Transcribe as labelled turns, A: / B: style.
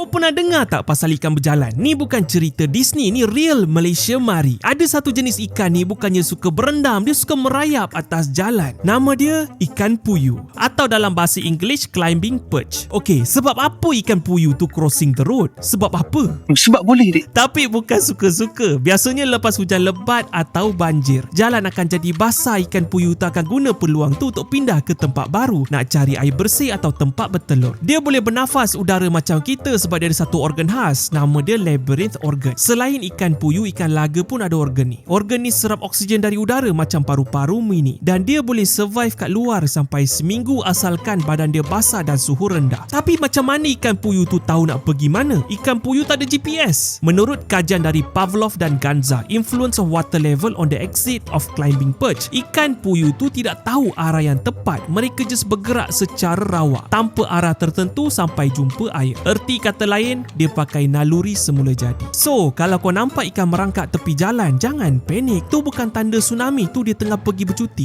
A: Kau pernah dengar tak pasal ikan berjalan? Ni bukan cerita Disney, ni real Malaysia mari. Ada satu jenis ikan ni bukannya suka berendam, dia suka merayap atas jalan. Nama dia ikan puyuh atau dalam bahasa English climbing perch. Okey, sebab apa ikan puyuh tu crossing the road? Sebab apa?
B: Sebab boleh dik.
A: Tapi bukan suka-suka. Biasanya lepas hujan lebat atau banjir, jalan akan jadi basah ikan puyuh tu akan guna peluang tu untuk pindah ke tempat baru nak cari air bersih atau tempat bertelur. Dia boleh bernafas udara macam kita sebab dia ada satu organ khas nama dia labyrinth organ. Selain ikan puyuh, ikan laga pun ada organ ni. Organ ni serap oksigen dari udara macam paru-paru mini dan dia boleh survive kat luar sampai seminggu asalkan badan dia basah dan suhu rendah. Tapi macam mana ikan puyuh tu tahu nak pergi mana? Ikan puyuh tak ada GPS. Menurut kajian dari Pavlov dan Ganza, influence of water level on the exit of climbing perch, ikan puyuh tu tidak tahu arah yang tepat. Mereka just bergerak secara rawak tanpa arah tertentu sampai jumpa air. Erti kata lain, dia pakai naluri semula jadi. So, kalau kau nampak ikan merangkak tepi jalan, jangan panik. Tu bukan tanda tsunami, tu dia tengah pergi bercuti.